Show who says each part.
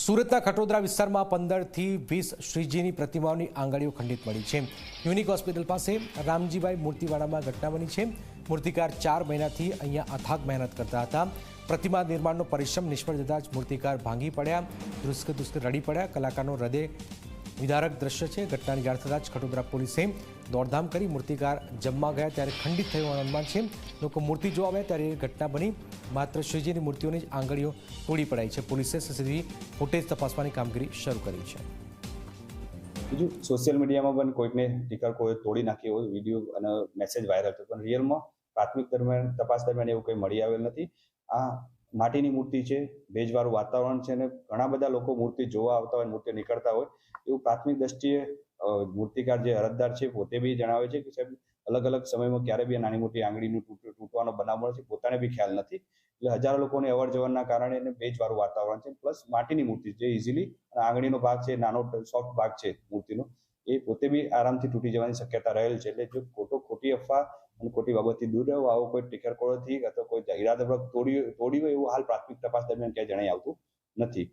Speaker 1: સુરતના ખટોદરા વિસ્તારમાં પંદરથી વીસ શ્રીજીની પ્રતિમાઓની આંગળીઓ ખંડિત મળી છે. યુનિક હોસ્પિટલ પાસે રામજીભાઈ મૂર્તિવાડામાં ઘટના બની છે. મૂર્તિકાર ચાર મહિનાથી અહીંયા અથાગ મહેનત કરતા હતા. પ્રતિમા નિર્માણનો પરિશ્રમ નિષ્ફળ જતાં જ મૂર્તિકાર ભાંગી પડ્યા, ધ્રુસ્ક ધુસ્ક રડી પડ્યા, કલાકારનો હૃદય વિદારક દ્રશ્ય છે. ઘટનાની જાણ થતાં જ ખટોદરા પોલીસે દોડધામ કરી મૂર્તિકાર જમવા ગયા ત્યારે ખંડિત થયું અનુમાન છે. લોકો મૂર્તિ જોવા આવ્યા ત્યારે ઘટના બની. માત્ર શ્રીજીની મૂર્તિઓની જ આંગળીઓ તોડી પડાઈ છે. પોલીસે સીસીટીવી ફૂટેજ તપાસવાની કામગીરી શરૂ કરી છે.
Speaker 2: બીજું સોશિયલ મીડિયામાં પણ કોઈકને ટીકર કોઈ તોડી નાખ્યો હોય વીડિયો અને મેસેજ વાયરલ થયો પણ રિયલમાં પ્રાથમિક દરમિયાન, તપાસ દરમિયાન એવું કંઈ મળી આવેલ નથી. આ માટીની મૂર્તિ છે, ભેજવાળું વાતાવરણ છે અને ઘણા બધા લોકો મૂર્તિ જોવા આવતા હોય, મૂર્તિ નીકળતા હોય, એવું પ્રાથમિક દ્રષ્ટિએ મૂર્તિકાર જે અરજદાર છે, પોતે બી જણાવે છે કે સાહેબ, અલગ અલગ સમયમાં ક્યારે બી નાની મોટી આંગળીનું તૂટ- તૂટવાનો બનાવ મળે છે, પોતાને બી ખ્યાલ નથી. એટલે હજારો લોકોની અવર જવરના કારણે એને ભેજવાળું વાતાવરણ છે, પ્લસ માટીની મૂર્તિ જે ઇઝીલી અને આંગળીનો ભાગ છે, નાનો સોફ્ટ ભાગ છે મૂર્તિનો, એ પોતે બી આરામથી તૂટી જવાની શક્યતા રહેલ છે. એટલે જો ખોટો, ખોટી અફવા અને ખોટી બાબતથી દૂર રહો, આવો કોઈ ટીકર કોળોથી અથવા કોઈ ઈરાદાપૂર્વક તોડી તોડી હોય એવું હાલ પ્રાથમિક તપાસ દરમિયાન ક્યાંય જણાઈ આવતું નથી.